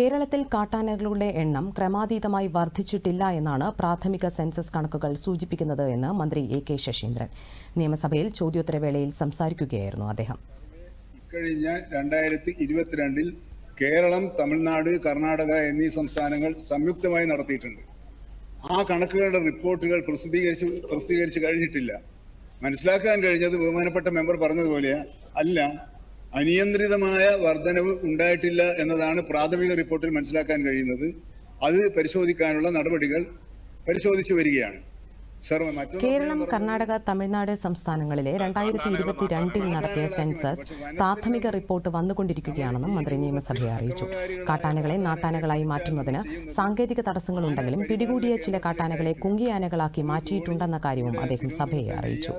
കേരളത്തിൽ കാട്ടാനകളുടെ എണ്ണം ക്രമാതീതമായി വർദ്ധിച്ചിട്ടില്ല എന്നാണ് പ്രാഥമിക സെൻസസ് കണക്കുകൾ സൂചിപ്പിക്കുന്നത് എന്ന് മന്ത്രി എ കെ ശശീന്ദ്രൻ. നിയമസഭയിൽ ചോദ്യോത്തരവേളയിൽ സംസാരിക്കുകയായിരുന്നു അദ്ദേഹം. കഴിഞ്ഞ രണ്ടായിരത്തി ഇരുപത്തിരണ്ടിൽ കേരളം തമിഴ്നാട് കർണാടക എന്നീ സംസ്ഥാനങ്ങൾ സംയുക്തമായി നടത്തിയിട്ടുണ്ട്. ആ കണക്കുകളുടെ റിപ്പോർട്ടുകൾ പ്രസിദ്ധീകരിച്ച് പ്രസിദ്ധീകരിച്ച് കഴിഞ്ഞിട്ടില്ല. മനസ്സിലാക്കാൻ കഴിഞ്ഞത് ബഹുമാനപ്പെട്ട മെമ്പർ പറഞ്ഞതുപോലെ അല്ല അനിയന്ത്രിതമായ വർധനവ് ഉണ്ടായിട്ടില്ല എന്നതാണ് പ്രാഥമിക റിപ്പോർട്ടിൽ മനസ്സിലാക്കാൻ കഴിയുന്നത്. അത് പരിശോധിക്കാനുള്ള നടപടികൾ പരിശോധിച്ചു വരികയാണ്. കേരളം കർണാടക തമിഴ്നാട് സംസ്ഥാനങ്ങളിലെ രണ്ടായിരത്തി ഇരുപത്തിരണ്ടിൽ നടത്തിയ സെൻസസ് പ്രാഥമിക റിപ്പോർട്ട് വന്നുകൊണ്ടിരിക്കുകയാണെന്നും മന്ത്രി നിയമസഭയെ അറിയിച്ചു. കാട്ടാനകളെ നാട്ടാനകളായി മാറ്റുന്നതിന് സാങ്കേതിക തടസ്സങ്ങളുണ്ടെങ്കിലും പിടികൂടിയ ചില കാട്ടാനകളെ കുങ്കിയാനകളാക്കി മാറ്റിയിട്ടുണ്ടെന്ന കാര്യവും അദ്ദേഹം സഭയെ അറിയിച്ചു.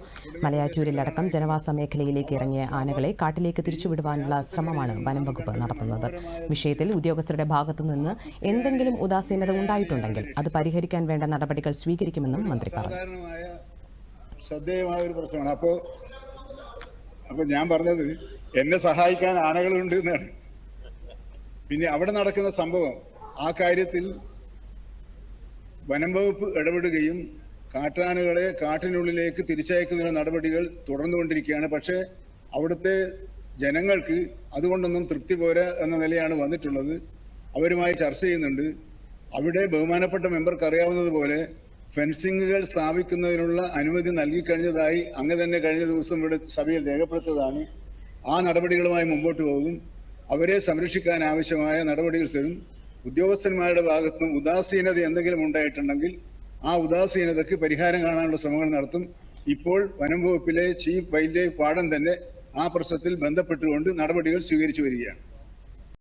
മലയാറ്റൂരിലടക്കം ജനവാസ മേഖലയിലേക്ക് ഇറങ്ങിയ ആനകളെ കാട്ടിലേക്ക് തിരിച്ചുവിടുവാനുള്ള ശ്രമമാണ് വനം വകുപ്പ് നടത്തുന്നത്. വിഷയത്തിൽ ഉദ്യോഗസ്ഥരുടെ ഭാഗത്തുനിന്ന് എന്തെങ്കിലും ഉദാസീനത ഉണ്ടായിട്ടുണ്ടെങ്കിൽ അത് പരിഹരിക്കാൻ വേണ്ട നടപടികൾ സ്വീകരിക്കുമെന്നും മന്ത്രി പറഞ്ഞു. സാധാരണമായ ശ്രദ്ധേയമായ ഒരു പ്രശ്നമാണ്. അപ്പോ അപ്പൊ ഞാൻ പറഞ്ഞത് എന്നെ സഹായിക്കാൻ ആനകളുണ്ട് എന്നാണ്. പിന്നെ അവിടെ നടക്കുന്ന സംഭവം ആ കാര്യത്തിൽ വനം വകുപ്പ് ഇടപെടുകയും കാട്ടാനകളെ കാട്ടിനുള്ളിലേക്ക് തിരിച്ചയക്കുന്നതിനുള്ള നടപടികൾ തുടർന്നുകൊണ്ടിരിക്കുകയാണ്. പക്ഷേ അവിടുത്തെ ജനങ്ങൾക്ക് അതുകൊണ്ടൊന്നും തൃപ്തി പോരാ എന്ന നിലയാണ് വന്നിട്ടുള്ളത്. അവരുമായി ചർച്ച ചെയ്യുന്നുണ്ട്. അവിടെ ബഹുമാനപ്പെട്ട മെമ്പർക്ക് അറിയാവുന്നതുപോലെ ഫെൻസിങ്ങുകൾ സ്ഥാപിക്കുന്നതിനുള്ള അനുമതി നൽകിക്കഴിഞ്ഞതായി അങ്ങ് തന്നെ കഴിഞ്ഞ ദിവസം ഇവിടെ സഭയിൽ രേഖപ്പെടുത്തിയതാണ്. ആ നടപടികളുമായി മുമ്പോട്ട് പോകും. അവരെ സംരക്ഷിക്കാൻ ആവശ്യമായ നടപടികൾ തരും ഉദ്യോഗസ്ഥന്മാരുടെ ഭാഗത്തുനിന്ന് ഉദാസീനത എന്തെങ്കിലും ഉണ്ടായിട്ടുണ്ടെങ്കിൽ ആ ഉദാസീനതയ്ക്ക് പരിഹാരം കാണാനുള്ള ശ്രമങ്ങൾ നടത്തും. ഇപ്പോൾ വനം വകുപ്പിലെ ചീഫ് വൈൽഡ് ലൈഫ് വാർഡൻ തന്നെ ആ പ്രശ്നത്തിൽ ബന്ധപ്പെട്ടുകൊണ്ട് നടപടികൾ സ്വീകരിച്ചു വരികയാണ്.